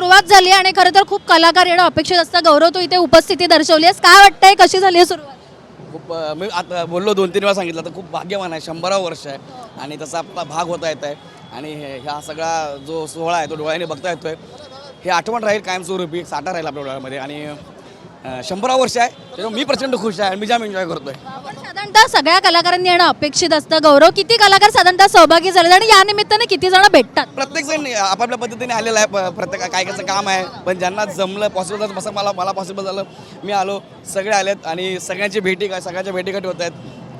सुरुवात झाली आणि खरं तर खूप कलाकार येणं अपेक्षित असतं. गौरव तू इथे उपस्थिती दर्शवली आहेस काय वाटतंय? कशी झाली आहे सुरुवात? खूप मी आता बोललो दोन तीन वेळा सांगितलं तर खूप भाग्यवान आहे. शंभरावं वर्ष आहे आणि त्याचा आपला भाग होता येत आहे. आणि हे- ह्या सगळा जो सोहळा आहे तो डोळ्याने बघता येतोय. हे आठवण राहील कायमस्वरूपी एक साठा राहील आपल्या डोळ्यामध्ये. आणि अ, शंभरावं वर्ष आहे. मी प्रचंड खुश आहे आणि मी जाम एन्जॉय करतोय. साधारणतः सगळ्या कलाकारांनी येणं अपेक्षित असतं. गौरव किती कलाकार साधारणतः सहभागी झाले आणि या निमित्ताने किती जण भेटतात? प्रत्येक जण आपापल्या पद्धतीने आलेला आहे. प- प्रत्येक काय कायचं काम आहे. पण ज्यांना जमलं पॉसिबल झालं तसं मला मला पॉसिबल झालं. मी आलो सगळे आलेत आणि सगळ्यांची भेटी काय सगळ्यांच्या भेटीगाठी होत आहेत.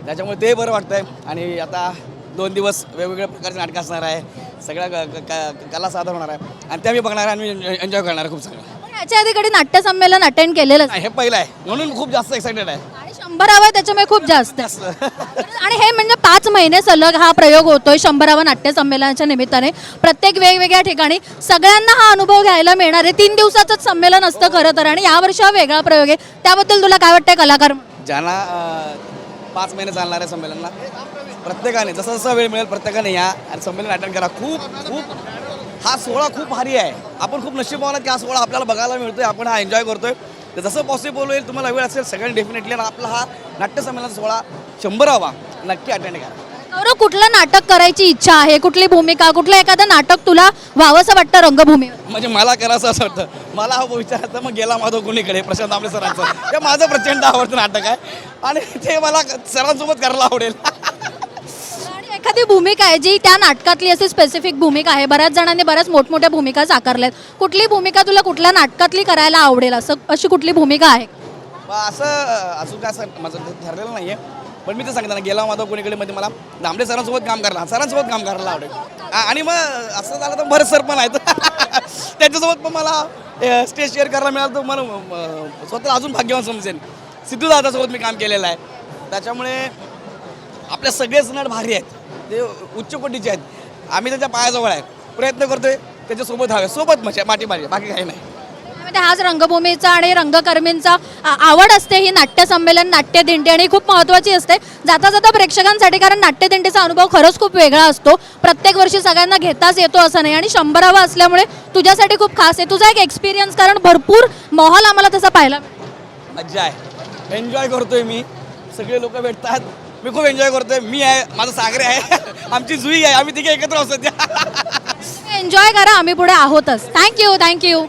त्याच्यामुळे ते बरं वाटतंय. आणि आता दोन दिवस वेगवेगळ्या प्रकारचे नाटकं असणार आहे. सगळ्या क- क- क- कला सादर होणार आहे. आणि त्या मी बघणार आहे आणि एन्जॉय करणार आहे खूप चांगलं पण याच्या आधी कधी नाट्य संमेलन अटेंड केलेलं हे पहिलं आहे. म्हणून खूप जास्त एक्सायटेड आहे. शंभरावा त्याच्यामुळे खूप जास्त. आणि हे म्हणजे पाच महिने सलग हा प्रयोग होतोय शंभरावा नाट्य संमेलनाच्या निमित्ताने. प्रत्येक वेगवेगळ्या ठिकाणी सगळ्यांना हा अनुभव घ्यायला मिळणार आहे. तीन दिवसाचंच संमेलन असतं खरं तर. आणि यावर्षी हा वेगळा प्रयोग आहे. त्याबद्दल तुला काय वाटतंय कलाकार? ज्यांना पाच महिने चालणार आहे संमेलनला प्रत्येकाने जसं जसं वेळ मिळेल प्रत्येकाने या आणि संमेलन अटेंड करा. खूप खूप हा सोहळा खूप भारी आहे. आपण खूप नशीब आहोत की हा सोहळा आपल्याला बघायला मिळतोय. आपण हा एन्जॉय करतोय. तर जसं पॉसिबल होईल तुम्हाला वेळ असेल सगळ्यांनी डेफिनेटली आणि आपला हा नाट्य संमेलन सोहळा शंभरावा नक्की अटेंड करा. गौरव कुठलं नाटक करायची इच्छा आहे? कुठली भूमिका कुठलं एखादं नाटक तुला व्हावंसं वाटतं रंगभूमीवर? म्हणजे मला करायचं असं वाटतं. मला हा विचारायचं मग गेला माधव कुणीकडे? प्रशांत आमले सरांचं. हे माझं प्रचंड आवडतं नाटक आहे. आणि ते मला सरांसोबत करायला आवडेल. ती भूमिका आहे जी त्या नाटकातली अशी स्पेसिफिक भूमिका आहे. बऱ्याच जणांनी बऱ्याच मोठमोठ्या भूमिका साकारल्यात. कुठली भूमिका तुला कुठल्या नाटकातली करायला आवडेल? असं अशी कुठली भूमिका आहे? असं अजून काय असं माझं ठरलेलं नाही आहे पण मी तर सांगितलं गेला माधव कोणीकडे मध्ये मला? दामडे सरांसोबत काम करायला सरांसोबत काम करायला आवडेल. आणि मग असं झालं तर बरेच सर पण आहेत. त्यांच्यासोबत पण मला स्टेज शेअर करायला मिळालं तर मला स्वतः अजून भाग्यवान समजेल सिद्धू दादासोबत मी काम केलेलं आहे. त्याच्यामुळे आपल्या सगळेच नट भारी आहेत. ते उच्च कोटीचे आहेत. आम्ही त्याच्या पायाजवळ आहे. प्रयत्न करतोय त्याच्यासोबत हवे सोबत म्हणजे माटी मारी बाकी काही नाही. त्यामध्ये हाच रंगभूमीचा आणि रंगकर्मींचा आ- आवड असते ही नाट्य संमेलन नाट्य दिंडी आणि खूप महत्त्वाची असते. जाता जाता प्रेक्षकांसाठी कारण नाट्य दिंडीचा अनुभव खरंच खूप वेगळा असतो. प्रत्येक वर्षी सगळ्यांना घेताच येतो असं नाही. आणि शंभरावा असल्यामुळे तुझ्यासाठी खूप खास आहे. तुझा एक एक्सपिरियन्स कारण भरपूर मोहाल आम्हाला तसा पाहायला मिळतो. मज्जा आहे. एन्जॉय करतोय मी. सगळे लोक भेटतात. मी खूप एन्जॉय करतोय. मी आहे माझं सागरे आहे. आमची जुई आहे. आम्ही तिघे एकत्र असतो एन्जॉय करा आम्ही पुढे आहोतच. Thank you thank you